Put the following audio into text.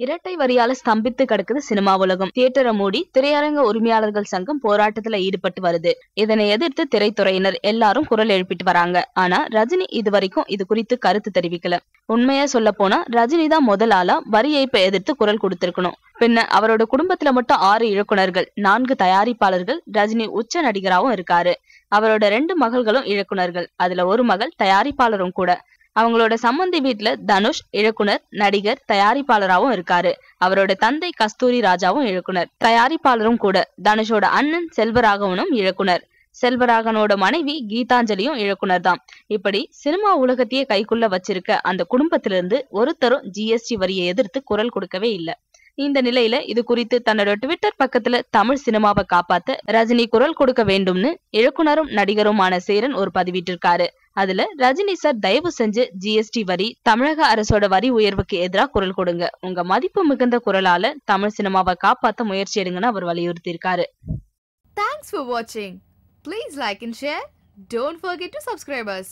இரட்டை வரியால ஸ்தம்பித்து கிடக்குது சினிமா உலகம். தியேட்டரை மூடி திரையரங்க உரிமையாளர்கள் சங்கம் போராட்டத்துல ஈடுபட்டு வருது. இதனை எதிர்த்து திரைத்துறையினர் எல்லாரும் குரல் எழுப்பிட்டு வராங்க. ஆனா ரஜினி இது வரைக்கும் இது குறித்து கருத்து தெரிவிக்கல. உண்மையா சொல்ல போனா ரஜினி தான் முதல் ஆளா வரி ஏய்ப்பை எதிர்த்து குரல் கொடுத்திருக்கணும். பின்ன அவரோட குடும்பத்துல மட்டும் ஆறு இயக்குனர்கள் நான்கு தயாரிப்பாளர்கள் ரஜினி உச்ச நடிகராவும் இருக்காரு. அவரோட ரெண்டு மகள்களும் இயக்குனர்கள். அதுல ஒரு மகள் தயாரிப்பாளரும் கூட. அவங்களோட சம்மந்தி வீட்ல தனுஷ் இயக்குனர் நடிகர் தயாரிப்பாளராகவும் இருக்காரு. அவரோட தந்தை கஸ்தூரி ராஜாவும் இயக்குனர். தயாரிப்பாளரும் கூட. தனுஷோட அண்ணன் செல்வராகவனும் இயக்குனர். செல்வராகனோட மனைவி கீதாஞ்சலியும் இயக்குனர் தான். இப்படி சினிமா உலகத்தையே கைக்குள்ள வச்சிருக்க அந்த குடும்பத்திலிருந்து ஒருத்தரும் ஜிஎஸ்டி வரியை எதிர்த்து குரல் கொடுக்கவே இல்ல. இந்த நிலையில இது குறித்து தன்னோட ட்விட்டர் பக்கத்துல தமிழ் சினிமாவை காப்பாத்த ரஜினி குரல் கொடுக்க வேண்டும்னு இயக்குனரும் நடிகருமான சேரன் ஒரு பதிவிட்டிருக்காரு. அதுல ரஜினி சார் தயவு செஞ்சு ஜிஎஸ்டி வரி தமிழக அரசோட வரி உயர்வுக்கு எதிராக குரல் கொடுங்க. உங்க மதிப்பு மிகுந்த குரலால தமிழ் சினிமாவை காப்பாத்த முயற்சி எடுங்கன்னு அவர் வலியுறுத்தி இருக்காரு தேங்க்ஸ் for வாட்சிங் please like and share don't forget to subscribe us.